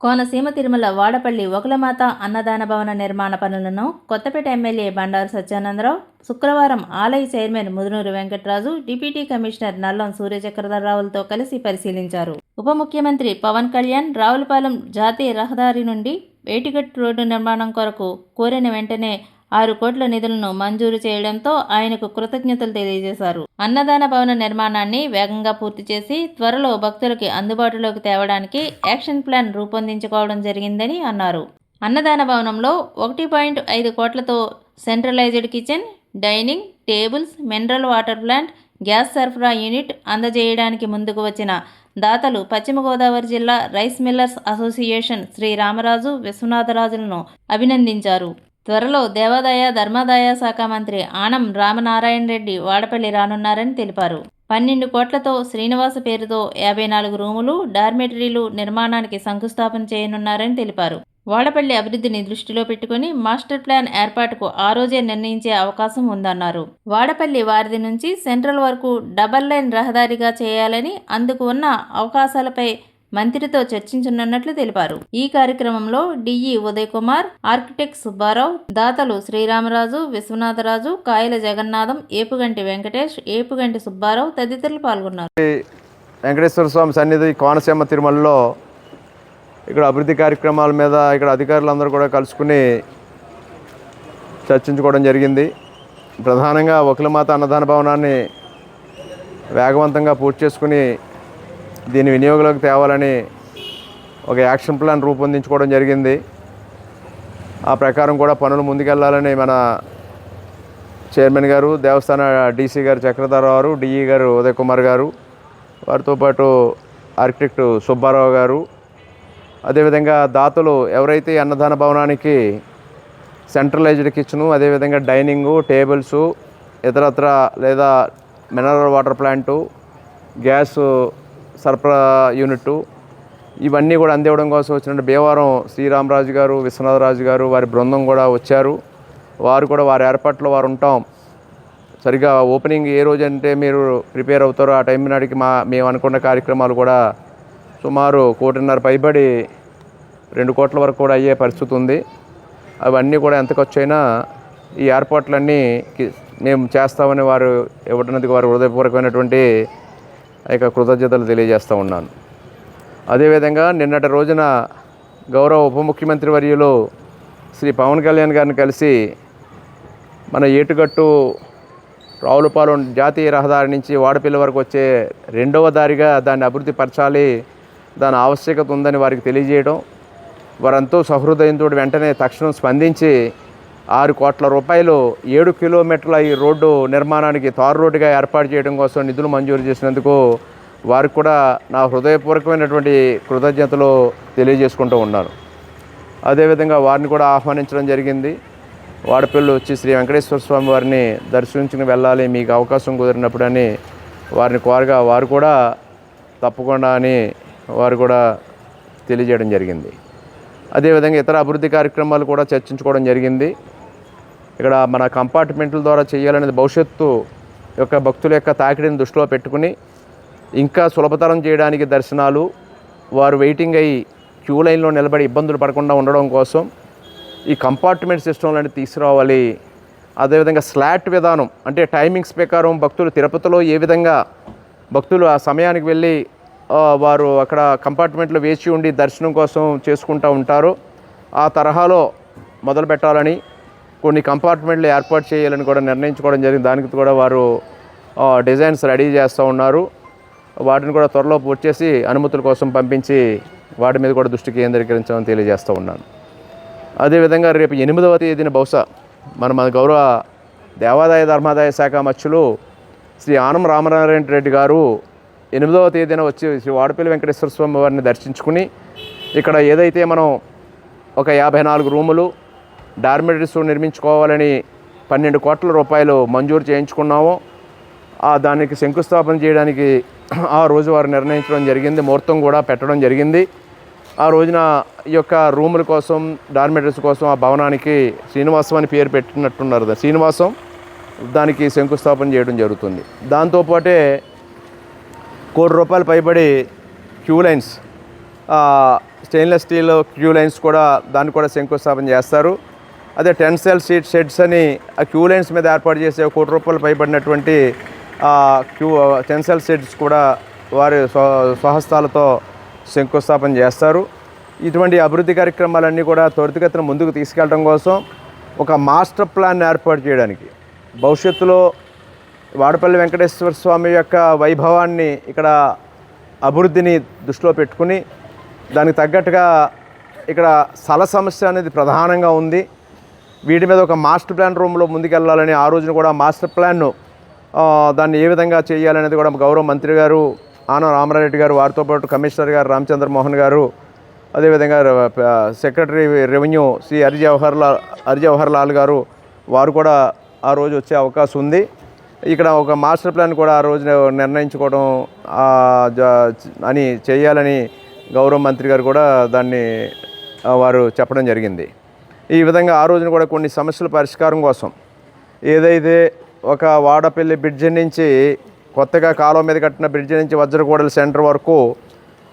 కోనసీమ తిరుమల వాడపల్లి ఒకలమాత అన్నదాన భవన నిర్మాణ పనులను కొత్తపేట ఎమ్మెల్యే బండారు సత్యానందరావు శుక్రవారం ఆలయ chairman Mudunuru Venkataraju deputy commissioner Nallam సూర్యచక్రధరరావులతో కలిసి పరిశీలించారు. ఉప ముఖ్యమంత్రి పవన్ కళ్యాణ్ రావులపాలెం జాతీయ రహదారి నుండి ఏటిగట్ రోడ్డు నిర్మాణం కొరకు కోరిన వెంటనే ఆరు కోట్ల నిధులను మంజూరు చేయడంతో ఆయనకు కృతజ్ఞతలు తెలియజేశారు. అన్నదాన భవన నిర్మాణాన్ని వేగంగా పూర్తి చేసి త్వరలో భక్తులకి అందుబాటులోకి తేవడానికి యాక్షన్ ప్లాన్ రూపొందించుకోవడం జరిగిందని అన్నారు. అన్నదాన భవనంలో ఒకటి పాయింట్ ఐదు కోట్లతో centralised kitchen dining tables mineral water plant gas సరఫరా యూనిట్ అందజేయడానికి ముందుకు వచ్చిన దాతలు పశ్చిమ గోదావరి జిల్లా rice millers association Shri Ramaraju విశ్వనాథరాజులను అభినందించారు. త్వరలో దేవాదాయ ధర్మాదాయ శాఖ మంత్రి ఆనం రామనారాయణ రెడ్డి వాడపల్లి రానున్నారని తెలిపారు. పన్నెండు కోట్లతో శ్రీనివాస పేరుతో యాభై నాలుగు రూములు డార్మెటరీలు నిర్మాణానికి శంకుస్థాపన చేయనున్నారని తెలిపారు. వాడపల్లి అభివృద్ధిని దృష్టిలో పెట్టుకుని మాస్టర్ ప్లాన్ ఏర్పాటుకు ఆ రోజే నిర్ణయించే అవకాశం ఉందన్నారు. వాడపల్లి వారిది నుంచి సెంట్రల్ వరకు డబల్ లైన్ రహదారిగా చేయాలని అందుకు ఉన్న అవకాశాలపై మంత్రితో చర్చించనున్నట్లు తెలిపారు. ఈ కార్యక్రమంలో డిఈ ఉదయ్ కుమార్ ఆర్కిటెక్ట్ సుబ్బారావు దాతలు శ్రీరామరాజు విశ్వనాథరాజు కాయల జగన్నాథం ఏపుగంటి వెంకటేష్ ఏపుగంటి సుబ్బారావు తదితరులు పాల్గొన్నారు. వెంకటేశ్వర స్వామి సన్నిధి కోనసీమ తిరుమలలో ఇక్కడ అభివృద్ధి కార్యక్రమాల మీద ఇక్కడ అధికారులందరూ కూడా కలుసుకుని చర్చించుకోవడం జరిగింది. ప్రధానంగా ఒకలమాత అన్నదాన భవనాన్ని వేగవంతంగా పూర్తి చేసుకుని దీని వినియోగంలోకి తేవాలని ఒక యాక్షన్ ప్లాన్ రూపొందించుకోవడం జరిగింది. ఆ ప్రకారం కూడా పనులు ముందుకెళ్ళాలని మన చైర్మన్ గారు దేవస్థాన డీసీ గారు చక్రధరరావు గారు డిఈ గారు ఉదయ్ కుమార్ గారు వారితో పాటు ఆర్కిటెక్ట్ సుబ్బారావు గారు. అదేవిధంగా దాతలు ఎవరైతే అన్నదాన భవనానికి సెంట్రలైజ్డ్ కిచెను అదేవిధంగా డైనింగు టేబుల్స్ ఇతరత్ర లేదా మినరల్ వాటర్ ప్లాంటు గ్యాస్ సరఫరా యూనిట్ ఇవన్నీ కూడా అందివ్వడం కోసం వచ్చినట్టు భీమవరం శ్రీరామరాజు గారు విశ్వనాథరాజు గారు వారి బృందం కూడా వచ్చారు. వారు కూడా వారి ఏర్పాట్లో వారు ఉంటాం. సరిగా ఓపెనింగ్ ఏ రోజు అంటే మీరు ప్రిపేర్ అవుతారో ఆ టైం నాటికి మా మేము అనుకున్న కార్యక్రమాలు కూడా సుమారు కోటిన్నర పైబడి రెండు కోట్ల వరకు కూడా అయ్యే పరిస్థితి ఉంది. అవన్నీ కూడా ఎంత ఖర్చు అయినా ఈ ఏర్పాట్లన్నీ మేము చేస్తామని వారు ఇవ్వడానికి వారు హృదయపూర్వకమైనటువంటి యొక్క కృతజ్ఞతలు తెలియజేస్తూ ఉన్నాను. అదేవిధంగా నిన్నటి రోజున గౌరవ ఉప ముఖ్యమంత్రి వర్యులు శ్రీ పవన్ కళ్యాణ్ గారిని కలిసి మన ఏటుగట్టు రావులపాలెం జాతీయ రహదారి నుంచి వాడపిల్ల వరకు వచ్చే రెండవ దారిగా దాన్ని అభివృద్ధి పరచాలి దాని ఆవశ్యకత ఉందని వారికి తెలియజేయడం వారంతో సహృదయంతో వెంటనే తక్షణం స్పందించి ఆరు కోట్ల రూపాయలు ఏడు కిలోమీటర్ల ఈ రోడ్డు నిర్మాణానికి తారు రోడ్డుగా ఏర్పాటు చేయడం కోసం నిధులు మంజూరు చేసినందుకు వారికి కూడా నా హృదయపూర్వకమైనటువంటి కృతజ్ఞతలు తెలియజేసుకుంటూ ఉన్నాను అదేవిధంగా వారిని కూడా ఆహ్వానించడం జరిగింది. వాడపల్లి వచ్చి శ్రీ వెంకటేశ్వర స్వామి వారిని దర్శించుకుని వెళ్ళాలి మీకు అవకాశం కుదిరినప్పుడని వారిని కోరగా వారు కూడా తప్పకుండా అని వారు కూడా తెలియజేయడం జరిగింది. అదేవిధంగా ఇతర అభివృద్ధి కార్యక్రమాలు కూడా చర్చించుకోవడం జరిగింది. ఇక్కడ మన కంపార్ట్మెంట్ల ద్వారా చేయాలనేది భవిష్యత్తు యొక్క భక్తుల యొక్క తాకిడిని దృష్టిలో పెట్టుకుని ఇంకా సులభతరం చేయడానికి దర్శనాలు వారు వెయిటింగ్ అయ్యి క్యూ లైన్లో నిలబడి ఇబ్బందులు పడకుండా ఉండడం కోసం ఈ కంపార్ట్మెంట్ సిస్టమ్ లాంటివి తీసుకురావాలి. అదేవిధంగా స్లాట్ విధానం అంటే టైమింగ్స్ ప్రకారం భక్తులు తిరుపతిలో ఏ విధంగా భక్తులు ఆ సమయానికి వెళ్ళి వారు అక్కడ కంపార్ట్మెంట్లో వేచి ఉండి దర్శనం కోసం చేసుకుంటూ ఉంటారు ఆ తరహాలో మొదలు పెట్టాలని కొన్ని కంపార్ట్మెంట్లు ఏర్పాటు చేయాలని కూడా నిర్ణయించుకోవడం జరిగింది. దానికి కూడా వారు డిజైన్స్ రెడీ చేస్తూ ఉన్నారు. వాటిని కూడా త్వరలో పూర్తి చేసి అనుమతుల కోసం పంపించి వాటి మీద కూడా దృష్టి కేంద్రీకరించామని తెలియజేస్తూ ఉన్నాను. అదేవిధంగా రేపు ఎనిమిదవ తేదీన బహుశా మన మన గౌరవ దేవాదాయ ధర్మాదాయ శాఖ మత్స్యులు శ్రీ ఆనం రామనారాయణ రెడ్డి గారు ఎనిమిదవ తేదీన వచ్చి శ్రీ వాడపల్లి వెంకటేశ్వర స్వామి వారిని దర్శించుకుని ఇక్కడ ఏదైతే మనం ఒక యాభై నాలుగు రూములు డార్మెటరీస్ నిర్మించుకోవాలని పన్నెండు కోట్ల రూపాయలు మంజూరు చేయించుకున్నాము. ఆ దానికి శంకుస్థాపన చేయడానికి ఆ రోజు వారు నిర్ణయించడం జరిగింది. ముహూర్తం కూడా పెట్టడం జరిగింది. ఆ రోజున ఈ యొక్క రూముల కోసం డార్మెటరీస్ కోసం ఆ భవనానికి శ్రీనివాసం అని పేరు పెట్టినట్టున్నారు శ్రీనివాసం దానికి శంకుస్థాపన చేయడం జరుగుతుంది. దాంతోపాటే కోటి రూపాయలు పైబడి queue lines stainless steel queue lines కూడా దాన్ని కూడా శంకుస్థాపన చేస్తారు. అదే టెన్సెల్ సీట్ షెడ్స్ అని ఆ క్యూ లైన్స్ మీద ఏర్పాటు చేసే కోటి రూపాయలు పైబడినటువంటి క్యూ టెన్ సెల్ షెడ్స్ కూడా వారి స్వ స్వహస్తాలతో శంకుస్థాపన చేస్తారు. ఇటువంటి అభివృద్ధి కార్యక్రమాలన్నీ కూడా త్వరితగతిన ముందుకు తీసుకెళ్ళడం కోసం ఒక మాస్టర్ ప్లాన్ ఏర్పాటు చేయడానికి. భవిష్యత్తులో వాడపల్లి వెంకటేశ్వర స్వామి యొక్క వైభవాన్ని ఇక్కడ అభివృద్ధిని దృష్టిలో పెట్టుకుని దానికి తగ్గట్టుగా ఇక్కడ స్థల సమస్య అనేది ప్రధానంగా ఉంది. వీటి మీద ఒక మాస్టర్ ప్లాన్ రూమ్లో ముందుకెళ్ళాలని ఆ రోజున కూడా మాస్టర్ ప్లాన్ను దాన్ని ఏ విధంగా చేయాలనేది కూడా గౌరవ మంత్రి గారు ఆన రామారెడ్డి గారు వారితో పాటు కమిషనర్ గారు రామచంద్రమోహన్ గారు అదేవిధంగా సెక్రటరీ రెవెన్యూ శ్రీ హరిజవహర్ లాల్ హరిజవహర్ లాల్ గారు వారు కూడా ఆ రోజు వచ్చే అవకాశం ఉంది. ఇక్కడ ఒక మాస్టర్ ప్లాన్ కూడా ఆ రోజు నిర్ణయించుకోవడం జ- అని చేయాలని గౌరవ మంత్రి గారు కూడా దాన్ని వారు చెప్పడం జరిగింది. ఈ విధంగా ఆ రోజున కూడా కొన్ని సమస్యల పరిష్కారం కోసం ఏదైతే ఒక వాడపల్లి బ్రిడ్జి నుంచి కొత్తగా కాలువ మీద కట్టిన బ్రిడ్జి నుంచి వజ్రగూడల సెంటర్ వరకు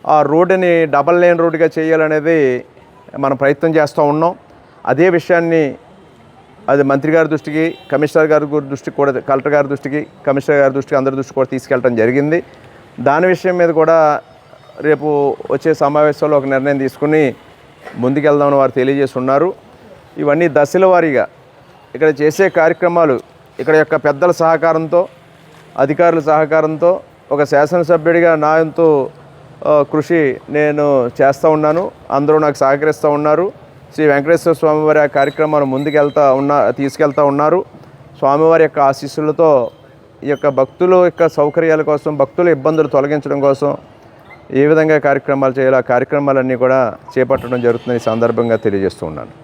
ఆ రోడ్డుని డబల్ లేన్ రోడ్డుగా చేయాలనేది మనం ప్రయత్నం చేస్తూ ఉన్నాం. అదే విషయాన్ని అది మంత్రి గారి దృష్టికి కమిషనర్ గారి దృష్టికి కూడా కలెక్టర్ గారి దృష్టికి కమిషనర్ గారి దృష్టికి అందరి దృష్టికి కూడా తీసుకెళ్ళడం జరిగింది. దాని విషయం మీద కూడా రేపు వచ్చే సమావేశంలో ఒక నిర్ణయం తీసుకుని ముందుకెళ్దామని వారు తెలియజేసి ఉన్నారు. ఇవన్నీ దశల వారీగా ఇక్కడ చేసే కార్యక్రమాలు ఇక్కడ యొక్క పెద్దల సహకారంతో అధికారుల సహకారంతో ఒక శాసనసభ్యుడిగా నాయంతో కృషి నేను చేస్తూ ఉన్నాను. అందరూ నాకు సహకరిస్తూ ఉన్నారు. శ్రీ వెంకటేశ్వర స్వామివారి ఆ కార్యక్రమాలు ముందుకెళ్తా ఉన్నా తీసుకెళ్తా ఉన్నారు. స్వామివారి యొక్క ఆశీస్సులతో ఈ యొక్క భక్తుల యొక్క సౌకర్యాల కోసం భక్తుల ఇబ్బందులు తొలగించడం కోసం ఏ విధంగా కార్యక్రమాలు చేయాలో ఆ కార్యక్రమాలన్నీ కూడా చేపట్టడం జరుగుతుందని ఈ సందర్భంగా తెలియజేస్తూ ఉన్నాను.